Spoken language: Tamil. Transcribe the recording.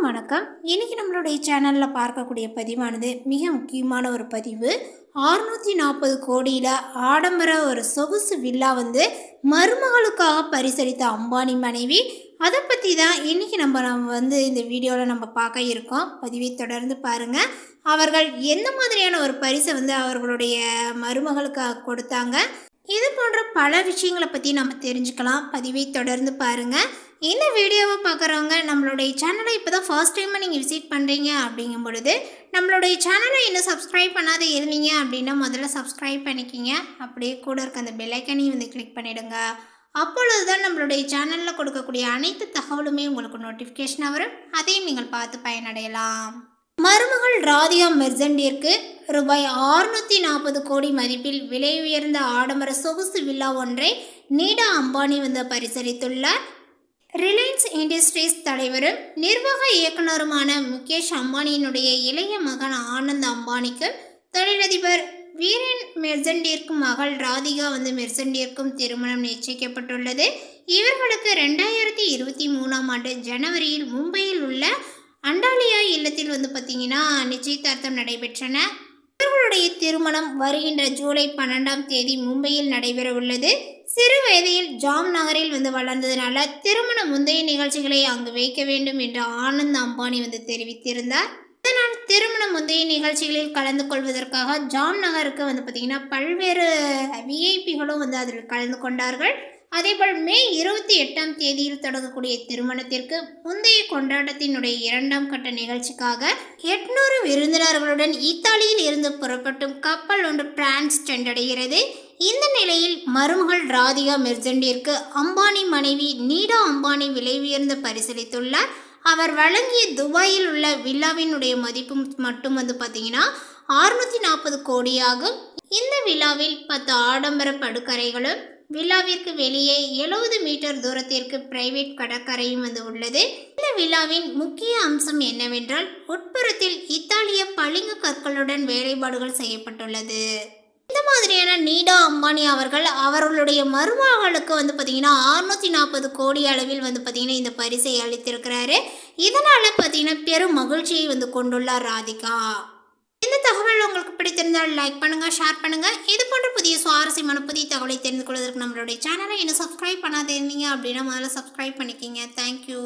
அனைவருக்கும் வணக்கம். இன்னைக்கு நம்மளுடைய சேனலில் பார்க்கக்கூடிய பதிவானது மிக முக்கியமான ஒரு பதிவு. அறுநூற்றி நாற்பது கோடியில் ஆடம்பர ஒரு சொகுசு வில்லா வந்து மருமகளுக்காக பரிசளித்த அம்பானி மனைவி. அதை பற்றி தான் இன்னைக்கு நம்ம நம்ம வந்து இந்த வீடியோவில் நம்ம பார்க்க இருக்கோம். பதிவை தொடர்ந்து பாருங்கள் அவர்கள் எந்த மாதிரியான ஒரு பரிசை வந்து அவர்களுடைய மருமகளுக்காக கொடுத்தாங்க? இது போன்ற பல விஷயங்களை பற்றி நம்ம தெரிஞ்சுக்கலாம். பதிவை தொடர்ந்து பாருங்கள் இந்த வீடியோவை பார்க்குறவங்க நம்மளுடைய சேனலை இப்போ தான் ஃபர்ஸ்ட் டைமாக நீங்கள் விசிட் பண்ணுறீங்க அப்படிங்கும் பொழுது நம்மளுடைய சேனலை இன்னும் சப்ஸ்கிரைப் பண்ணாத இருந்தீங்க அப்படின்னா முதல்ல சப்ஸ்கிரைப் பண்ணிக்கிங்க. அப்படியே கூட இருக்க அந்த பெல்லைக்கனையும் வந்து கிளிக் பண்ணிவிடுங்க அப்பொழுது தான் நம்மளுடைய சேனலில் கொடுக்கக்கூடிய அனைத்து தகவலுமே உங்களுக்கு நோட்டிஃபிகேஷனாக வரும். அதையும் நீங்கள் பார்த்து பயனடையலாம். மருமகள் ராதிகா மெர்சண்டிற்கு ரூபாய் ஆறுநூற்றி நாற்பது கோடி மதிப்பில் விலை உயர்ந்த ஆடம்பர சொகுசு வில்லா ஒன்றை நீடா அம்பானி வந்து பரிசளித்துள்ளார். ரிலையன்ஸ் இண்டஸ்ட்ரீஸ் தலைவரும் நிர்வாக இயக்குனருமான முகேஷ் அம்பானியினுடைய இளைய மகன் ஆனந்த் அம்பானிக்கு தொழிலதிபர் வீரன் மெர்சண்டிற்கும் மகள் ராதிகா வந்து மெர்சண்டிற்கும் திருமணம் நிச்சயிக்கப்பட்டுள்ளது. இவர்களுக்கு ரெண்டாயிரத்தி இருபத்தி மூணாம் ஆண்டு ஜனவரியில் மும்பையில் உள்ள அண்டாலியா இல்லத்தில் வந்து பார்த்தீங்கன்னா நிச்சயதார்த்தம் நடைபெற்றன. இவர்களுடைய திருமணம் வருகின்ற ஜூலை பன்னெண்டாம் தேதி மும்பையில் நடைபெற உள்ளது. சிறு வயதில் ஜாம் நகரில் வந்து வளர்ந்ததுனால திருமண முந்தைய நிகழ்ச்சிகளை அங்கு வைக்க வேண்டும் என்று ஆனந்த் அம்பானி வந்து தெரிவித்திருந்தார். இதனால் திருமண முந்தைய நிகழ்ச்சிகளில் கலந்து கொள்வதற்காக ஜாம் நகருக்கு வந்து பார்த்திங்கன்னா பல்வேறு விஐபிகளும் வந்து அதில் கலந்து கொண்டார்கள். அதேபோல் மே இருபத்தி எட்டாம் தேதியில் தொடங்கக்கூடிய திருமணத்திற்கு முந்தைய கொண்டாட்டத்தினுடைய இரண்டாம் கட்ட நிகழ்ச்சிக்காக எட்நூறு விருந்தினர்களுடன் இத்தாலியில் இருந்து புறப்பட்டும் கப்பல் ஒன்று பிரான்ஸ் சென்றடைகிறது. இந்த நிலையில் மருமகள் ராதிகா மெர்ஜெண்டிற்கு அம்பானி மனைவி நீடா அம்பானி விலை உயர்ந்து பரிசளித்துள்ளார். அவர் வழங்கிய துபாயில் உள்ள வில்லாவினுடைய மதிப்பு மட்டும் வந்து பார்த்தீங்கன்னா அறுநூற்றி நாற்பது கோடியாகும். இந்த விழாவில் பத்து ஆடம்பர படுக்கரைகளும் விழாவிற்கு வெளியே எழுபது மீட்டர் தூரத்திற்கு பிரைவேட் கடற்கரையும் வந்து உள்ளது. இந்த விழாவின் முக்கிய அம்சம் என்னவென்றால் உட்புறத்தில் இத்தாலிய பளிங்கு கற்களுடன் வேலைப்பாடுகள் செய்யப்பட்டுள்ளது. இந்த மாதிரியான நீடா அம்பானி அவர்கள் அவர்களுடைய மருமகளுக்கு வந்து பார்த்தீங்கன்னா அறுநூற்றி நாற்பது கோடி அளவில் வந்து பார்த்தீங்கன்னா இந்த பரிசை அளித்திருக்கிறாரு. இதனால் பார்த்தீங்கன்னா பெரும் மகிழ்ச்சியை வந்து கொண்டுள்ளார் ராதிகா. இந்த தகவல் உங்களுக்கு பிடித்திருந்தால் லைக் பண்ணுங்கள் ஷேர் பண்ணுங்கள் இது போன்ற புதிய சுவாரஸ்யமான புதிய தகவலை தெரிந்து கொள்வதற்கு நம்மளுடைய சேனலை இன்னும் சப்ஸ்கிரைப் பண்ணாதீங்க அப்படின்னா முதல்ல சப்ஸ்கிரைப் பண்ணிக்கிங்க. தேங்க்யூ